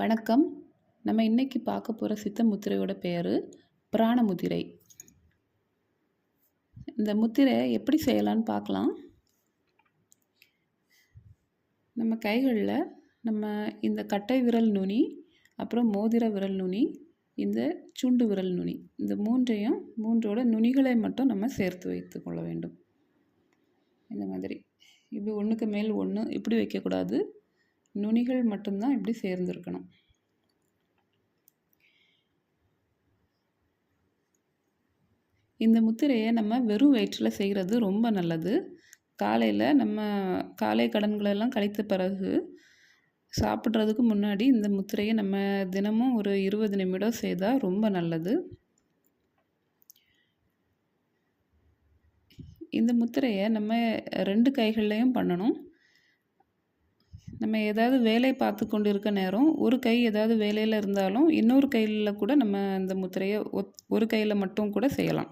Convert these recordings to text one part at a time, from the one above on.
வணக்கம். நம்ம இன்னைக்கு பார்க்க போகிற சித்த முத்திரையோட பேர் பிராணமுத்திரை இந்த முத்திரை எப்படி செய்யலான்னு பார்க்கலாம். நம்ம கைகளில் நம்ம இந்த கட்டை விரல் நுனி அப்புறம் மோதிர விரல் நுனி இந்த சுண்டு விரல் நுனி இந்த மூன்றையும் மூன்றோட நுனிகளை மட்டும் நம்ம சேர்த்து வைத்து கொள்ள வேண்டும். இந்த மாதிரி. இப்படி ஒன்றுக்கு மேல் ஒன்று இப்படி வைக்கக்கூடாது நுனிகள் மட்டும்தான் இப்படி சேர்ந்துருக்கணும். இந்த முத்திரையை நம்ம வெறும் வயிற்றில் செய்கிறது ரொம்ப நல்லது. காலையில் நம்ம காலை கடன்களெல்லாம் கழித்த பிறகு சாப்பிட்றதுக்கு முன்னாடி இந்த முத்திரையை நம்ம தினமும் ஒரு இருபது நிமிடம் செய்தால் ரொம்ப நல்லது. இந்த முத்திரையை நம்ம ரெண்டு கைகள்லையும் பண்ணணும். நம்ம ஏதாவது வேலை பார்த்து கொண்டு இருக்க நேரம் ஒரு கை ஏதாவது வேலையில் இருந்தாலும் இன்னொரு கையில் கூட நம்ம அந்த முத்திரையை ஒத் ஒரு கையில் மட்டும் கூட செய்யலாம்.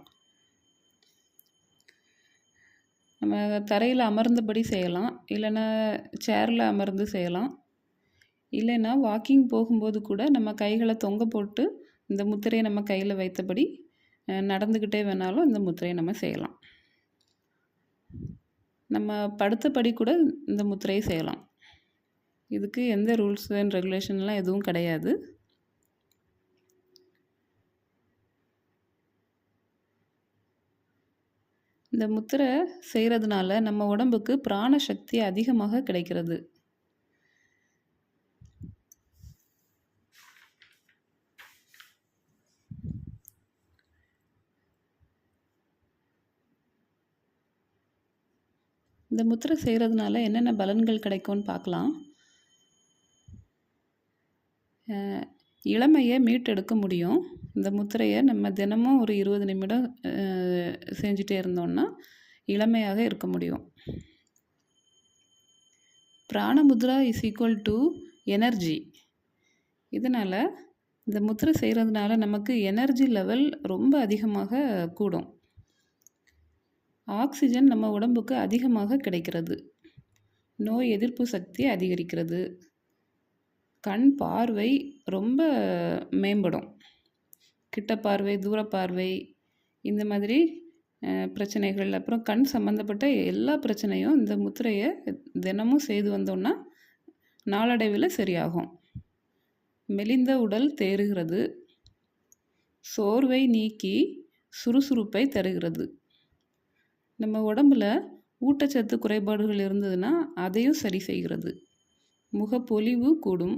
நம்ம தரையில் அமர்ந்தபடி செய்யலாம். இல்லைன்னா சேரில் அமர்ந்து செய்யலாம். இல்லைன்னா வாக்கிங் போகும்போது கூட நம்ம கைகளை தொங்க போட்டு இந்த முத்திரையை நம்ம கையில் வைத்தபடி நடந்துக்கிட்டே வேணாலும் இந்த முத்திரையை நம்ம செய்யலாம். நம்ம படுத்தபடி கூட இந்த முத்திரையை செய்யலாம். இதுக்கு எந்த ரூல்ஸ் அண்ட் ரெகுலேஷன்லாம் எதுவும் கிடையாது. இந்த முத்திரை செய்கிறதுனால நம்ம உடம்புக்கு பிராண சக்தி அதிகமாக கிடைக்கிறது. இந்த முத்திரை செய்கிறதுனால என்னென்ன பலன்கள் கிடைக்கும்னு பார்க்கலாம். இளமையை மீட்டெடுக்க முடியும். இந்த முத்திரையை நம்ம தினமும் ஒரு இருபது நிமிடம் செஞ்சுட்டே இருந்தோம்னா இளமையாக இருக்க முடியும். பிராணமுத்ரா இஸ் ஈக்குவல் டு எனர்ஜி இதனால் இந்த முத்திரை செய்கிறதுனால நமக்கு எனர்ஜி லெவல் ரொம்ப அதிகமாக கூடும். ஆக்சிஜன் நம்ம உடம்புக்கு அதிகமாக கிடைக்கிறது. நோய் எதிர்ப்பு சக்தி அதிகரிக்கிறது. கண் பார்வை ரொம்ப மேம்படும். கிட்ட பார்வை தூர பார்வை இந்த மாதிரி பிரச்சனைகள் அப்புறம் கண் சம்மந்தப்பட்ட எல்லா பிரச்சனையும் இந்த முத்திரையை தினமும் செய்து வந்தோம்னா நாளடைவில் சரியாகும். மெலிந்த உடல் தேறுகிறது. சோர்வை நீக்கி சுறுசுறுப்பை தருகிறது. நம்ம உடம்புல ஊட்டச்சத்து குறைபாடுகள் இருந்ததுன்னா அதையும் சரி செய்கிறது. முகப்பொலிவு கூடும்.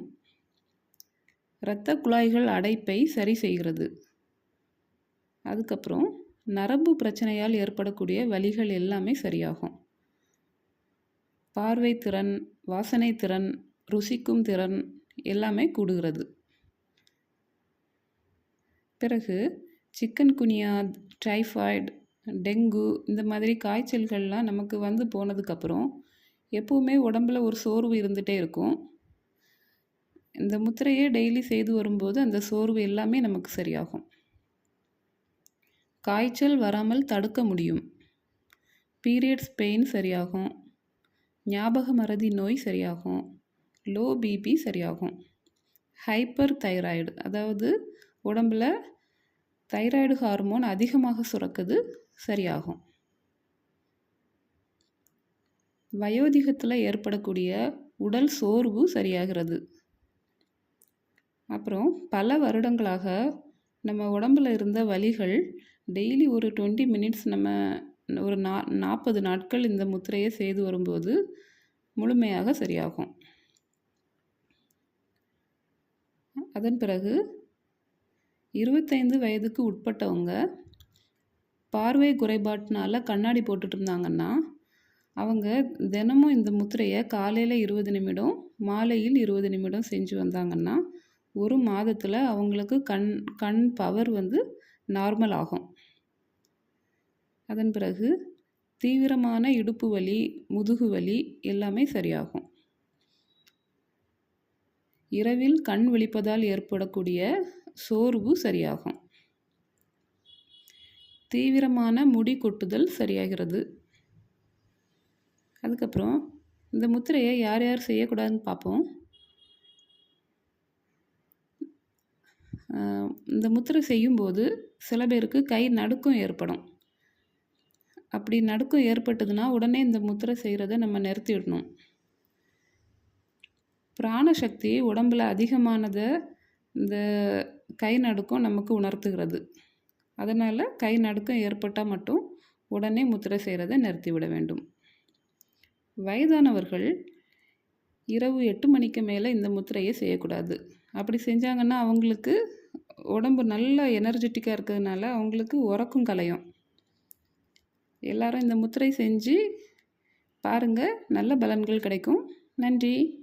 இரத்த குழாய்கள் அடைப்பை சரி செய்கிறது. அதுக்கப்புறம் நரம்பு பிரச்சனையால் ஏற்படக்கூடிய வலிகள் எல்லாமே சரியாகும். பார்வை திறன் வாசனை திறன் ருசிக்கும் திறன் எல்லாமே கூடுகிறது. பிறகு சிக்கன் குனியா டைஃபாய்டு டெங்கு இந்த மாதிரி காய்ச்சல்கள்லாம் நமக்கு வந்து போனதுக்கப்புறம் எப்போவுமே உடம்புல ஒரு சோர்வு இருந்துகிட்டே இருக்கும். இந்த முத்திரையே டெய்லி செய்து வரும்போது அந்த சோர்வு எல்லாமே நமக்கு சரியாகும். காய்ச்சல் வராமல் தடுக்க முடியும். பீரியட்ஸ் பெயின் சரியாகும். ஞாபக மறதி நோய் சரியாகும். லோ பிபி சரியாகும். ஹைப்பர் தைராய்டு அதாவது உடம்பில் தைராய்டு ஹார்மோன் அதிகமாக சுரக்குது சரியாகும். வயோதிகத்தில் ஏற்படக்கூடிய உடல் சோர்வு சரியாகிறது. அப்புறம் பல வருடங்களாக நம்ம உடம்பில் இருந்த வலிகள் டெய்லி ஒரு டுவெண்ட்டி மினிட்ஸ் நம்ம ஒரு நா நாற்பது நாட்கள் இந்த முத்திரையை செய்து வரும்போது முழுமையாக சரியாகும். அதன் பிறகு இருபத்தைந்து வயதுக்கு உட்பட்டவங்க பார்வை குறைபாட்டினால கண்ணாடி போட்டுட்டு இருந்தாங்கன்னா அவங்க தினமும் இந்த முத்திரையை காலையில் இருபது நிமிடம் மாலையில் இருபது நிமிடம் செஞ்சு வந்தாங்கன்னா ஒரு மாதத்தில் அவங்களுக்கு கண் கண் பவர் வந்து நார்மல் ஆகும். அதன் பிறகு தீவிரமான இடுப்பு வலி முதுகு வலி எல்லாமே சரியாகும். இரவில் கண் விழிப்பதால் ஏற்படக்கூடிய சோர்வு சரியாகும். தீவிரமான முடி கொட்டுதல் சரியாகிறது. அதுக்கப்புறம் இந்த முத்திரையை யார் யார் செய்யக்கூடாதுன்னு பார்ப்போம். இந்த முத்திரை செய்யும்போது சில பேருக்கு கை நடுக்கம் ஏற்படும். அப்படி நடுக்கம் ஏற்பட்டதுன்னா உடனே இந்த முத்திரை செய்கிறத நம்ம நிறுத்திடணும். பிராணசக்தி உடம்பில் அதிகமானதை இந்த கை நடுக்கம் நமக்கு உணர்த்துகிறது. அதனால் கை நடுக்கம் ஏற்பட்டால் மட்டும் உடனே முத்திரை செய்கிறத நிறுத்திவிட வேண்டும். வயதானவர்கள் இரவு எட்டு மணிக்கு மேலே இந்த முத்திரையை செய்யக்கூடாது. அப்படி செஞ்சாங்கன்னா அவங்களுக்கு உடம்பு நல்ல எனர்ஜெட்டிக்காக இருக்கிறதுனால அவங்களுக்கு உறக்கம் கலையும். எல்லாரும் இந்த முத்திரை செஞ்சு பாருங்கள் நல்ல பலன்கள் கிடைக்கும். நன்றி.